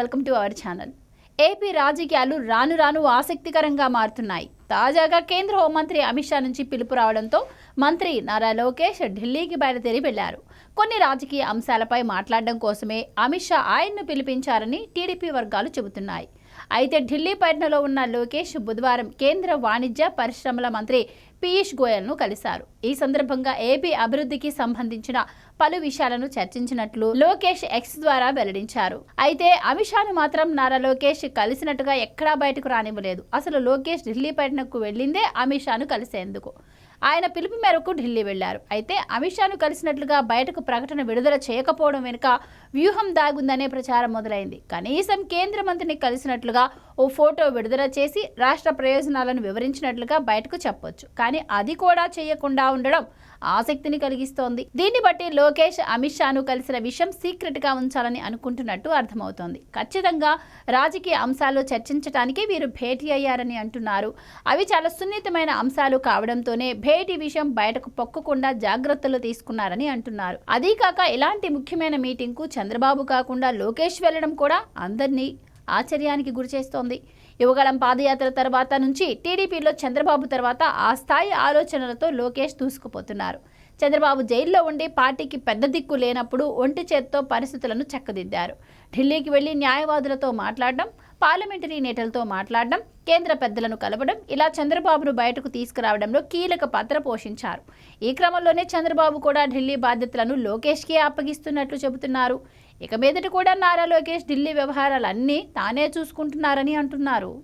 Welcome to our channel. AP రాజకీయాలు రాను రాను ఆసక్తికరంగా మారుతున్నాయి. తాజాగా కేంద్ర హోంమంత్రి అమిత్ షా నుంచి పిలుపు రావడంతో మంత్రి నారా లోకేష్ ఢిల్లీకి బయలుదేరి వెళ్ళారు. కొన్ని రాజకీయ అంశాలపై మాట్లాడడం కోసమే అమిత్ షా ఆయన్ను పిలిపించారని టీడీపీ వర్గాలు చెబుతున్నాయి. అయితే ఢిల్లీ పర్యటనలో ఉన్న లోకేష్ బుధవారం కేంద్ర వాణిజ్య పరిశ్రమల మంత్రి పీయూష్ గోయల్ను కలిశారు. ఈ సందర్భంగా ఏపీ అభివృద్ధికి సంబంధించిన పలు విషయాలను చర్చించినట్లు లోకేష్ ఎక్స్ ద్వారా వెల్లడించారు. అయితే అమిత్ షాను మాత్రం నారా లోకేష్ కలిసినట్టుగా ఎక్కడా బయటకు రానివ్వలేదు. అసలు లోకేష్ ఢిల్లీ పర్యటనకు వెళ్ళిందే అమిత్ షాను కలిసేందుకు. ఆయన పిలుపు మేరకు ఢిల్లీ వెళ్ళారు. అయితే అమిత్ షాను కలిసినట్లుగా బయటకు ప్రకటన విడుదల చేయకపోవడం వెనుక వ్యూహం దాగుందనే ప్రచారం మొదలైంది. కనీసం కేంద్ర మంత్రిని కలిసినట్లుగా ఓ ఫోటో విడుదల చేసి రాష్ట్ర ప్రయోజనాలను వివరించినట్లుగా బయటకు చెప్పొచ్చు. కానీ అది కూడా చేయకుండా ఉండడం ఆసక్తిని కలిగిస్తోంది. దీన్ని బట్టి లోకేష్ అమిత్ షాను కలిసిన విషయం సీక్రెట్గా ఉంచాలని అనుకుంటున్నట్టు అర్థమవుతోంది. ఖచ్చితంగా రాజకీయ అంశాలు చర్చించడానికి వీరు భేటీ అయ్యారని అంటున్నారు. అవి చాలా సున్నితమైన అంశాలు కావడంతోనే భేటీ విషయం బయటకు పొక్కకుండా జాగ్రత్తలు తీసుకున్నారని అంటున్నారు. అదీ కాక ఇలాంటి ముఖ్యమైన మీటింగ్కు చంద్రబాబు కాకుండా లోకేష్ వెళ్ళడం కూడా అందరినీ ఆశ్చర్యానికి గురిచేస్తోంది యువగళం పాదయాత్ర తర్వాత నుంచి టీడీపీలో చంద్రబాబు తర్వాత ఆ స్థాయి ఆలోచనలతో లోకేష్ దూసుకుపోతున్నారు. చంద్రబాబు జైల్లో ఉండి పార్టీకి పెద్ద దిక్కు లేనప్పుడు ఒంటి చేత్తో పరిస్థితులను చక్కదిద్దారు. ఢిల్లీకి వెళ్ళి న్యాయవాదులతో మాట్లాడడం పార్లమెంటరీ నేతలతో మాట్లాడడం కేంద్ర పెద్దలను కలవడం ఇలా చంద్రబాబును బయటకు తీసుకురావడంలో కీలక పాత్ర పోషించారు. ఈ క్రమంలోనే చంద్రబాబు కూడా ఢిల్లీ బాధ్యతలను లోకేష్కే అప్పగిస్తున్నట్లు చెబుతున్నారు. ఇక మీదట కూడా నారా లోకేష్ ఢిల్లీ వ్యవహారాలన్నీ తానే చూసుకుంటున్నారని అంటున్నారు.